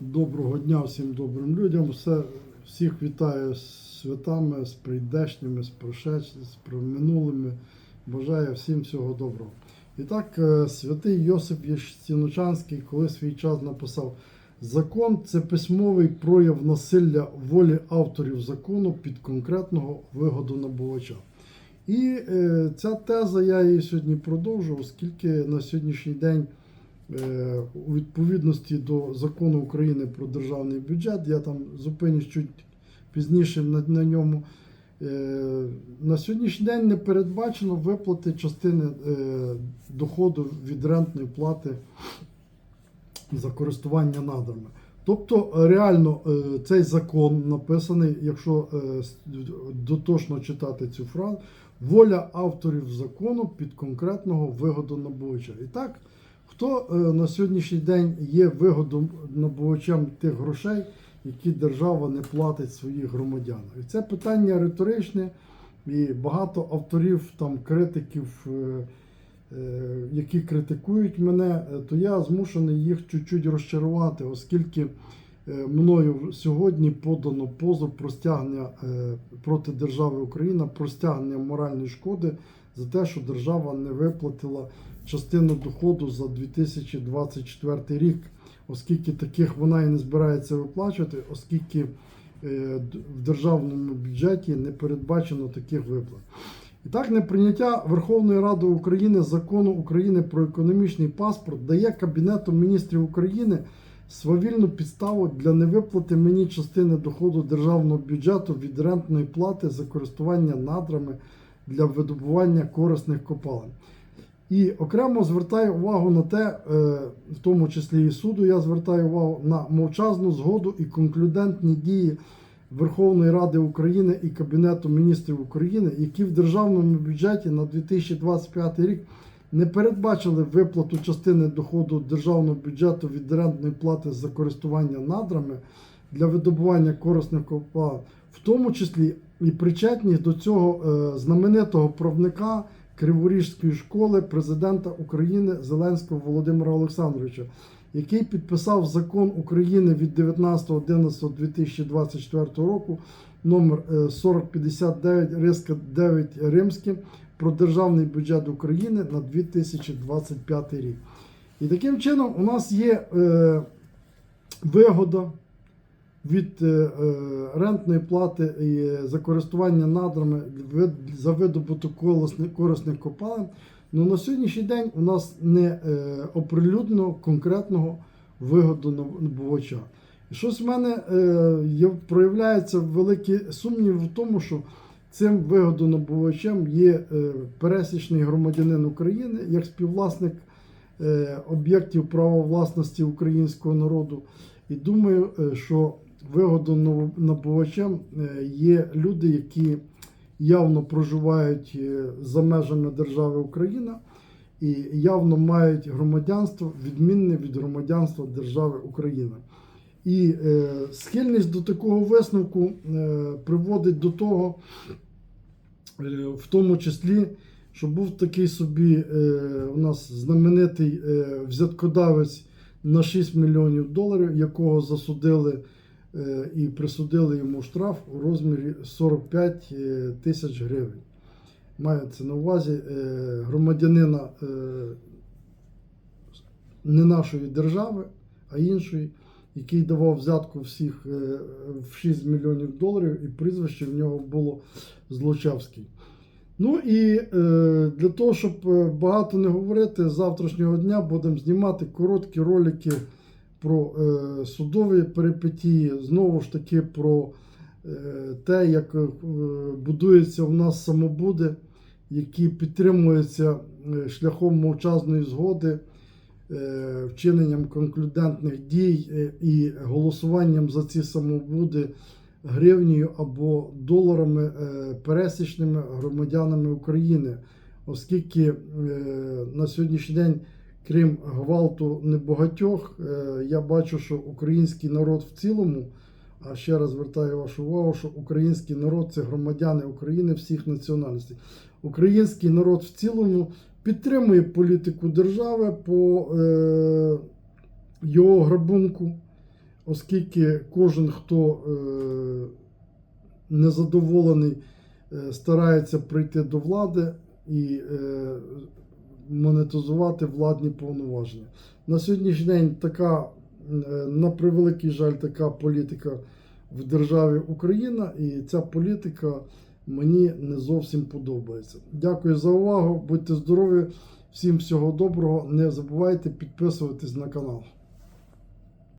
Доброго дня всім добрим людям. Все, всіх вітаю з святами, з прийдешніми, з прошедшими, з минулими. Бажаю всім всього доброго. І так, е, святий Йосип Єстіночанський коли свій час написав: закон це письмовий прояв насилля волі авторів закону під конкретного вигодонабувача. І е, ця теза я її сьогодні продовжу, оскільки на сьогоднішній день. Е, у відповідності до закону України про державний бюджет, я там зупинюсь чуть пізніше на, на ньому. Е, На сьогоднішній день не передбачено виплати частини е, доходу від рентної плати за користування надрами. Тобто реально цей закон написаний, якщо дотошно читати цю фразу, воля авторів закону під конкретного вигодонабувача. І так, хто е, на сьогоднішній день є вигодом набувачем тих грошей, які держава не платить своїх громадянам? І це питання риторичне, і багато авторів, там, критиків. е, е, які критикують мене, то я змушений їх чуть-чуть розчарувати, оскільки мною сьогодні подано позов про стягнення е, проти держави Україна про стягнення моральної шкоди за те, що держава не виплатила частину доходу за 2024 рік, оскільки таких вона і не збирається виплачувати, оскільки е, в державному бюджеті не передбачено таких виплат. І так, неприйняття Верховної Ради України закону України про економічний паспорт дає Кабінету міністрів України свавільну підставу для невиплати мені частини доходу державного бюджету від рентної плати за користування надрами для видобування корисних копалин. І окремо звертаю увагу на те, е, в тому числі і суду, я звертаю увагу на мовчазну згоду і конклюдентні дії Верховної Ради України і Кабінету міністрів України, які в державному бюджеті на 2025 рік не передбачили виплату частини доходу державного бюджету від рентної плати за користування надрами для видобування корисних копалин, в тому числі і причетність до цього е, знаменитого правника Криворіжської школи президента України Зеленського Володимира Олександровича, який підписав закон України від 19.11.2024 року номер е, 4059 риска 9 римським про державний бюджет України на 2025 рік. І таким чином у нас є е, вигода від е, е, рентної плати і за користування надрами за видобуток корисних копалин. Ну на сьогоднішній день у нас не е, оприлюднено конкретного вигодонабувача. І щось в мене е, проявляється великий сумнів в тому, що цим вигодонабувачем є е, пересічний громадянин України як співвласник е, об'єктів права власності українського народу. І думаю, е, що вигодонабувачем є люди, які явно проживають за межами держави Україна і явно мають громадянство відмінне від громадянства держави Україна. І е, схильність до такого висновку е, приводить до того, е, в тому числі, що був такий собі е, у нас знаменитий е, взяткодавець на 6 мільйонів доларів, якого засудили е, і присудили йому штраф у розмірі 45 е, тисяч гривень. Мається на увазі е, громадянина е, не нашої держави, а іншої, який давав взятку всіх е, в 6 мільйонів доларів, і прізвище в нього було Злочавський. Ну і е, для того, щоб е, багато не говорити, з завтрашнього дня будемо знімати короткі ролики про судові перипетії, знову ж таки про те, як будуються в нас самобуди, які підтримуються шляхом мовчазної згоди, вчиненням конклюдентних дій е, і голосуванням за ці самобуди гривнею або доларами е, пересічними громадянами України, оскільки е, на сьогоднішній день, крім гвалту небагатьох, е, я бачу, що український народ в цілому, а ще раз звертаю вашу увагу, що український народ це громадяни України всіх національностей. Український народ в цілому підтримує політику держави по е, його грабунку оскільки кожен, хто е, незадоволений, е, старається прийти до влади і е, монетизувати владні повноваження. На сьогоднішній день така, е, на превеликий жаль, така політика в державі Україна, і ця політика мені не зовсім подобається. Дякую за увагу. Будьте здорові, всім всього доброго. Не забувайте підписуватись на канал.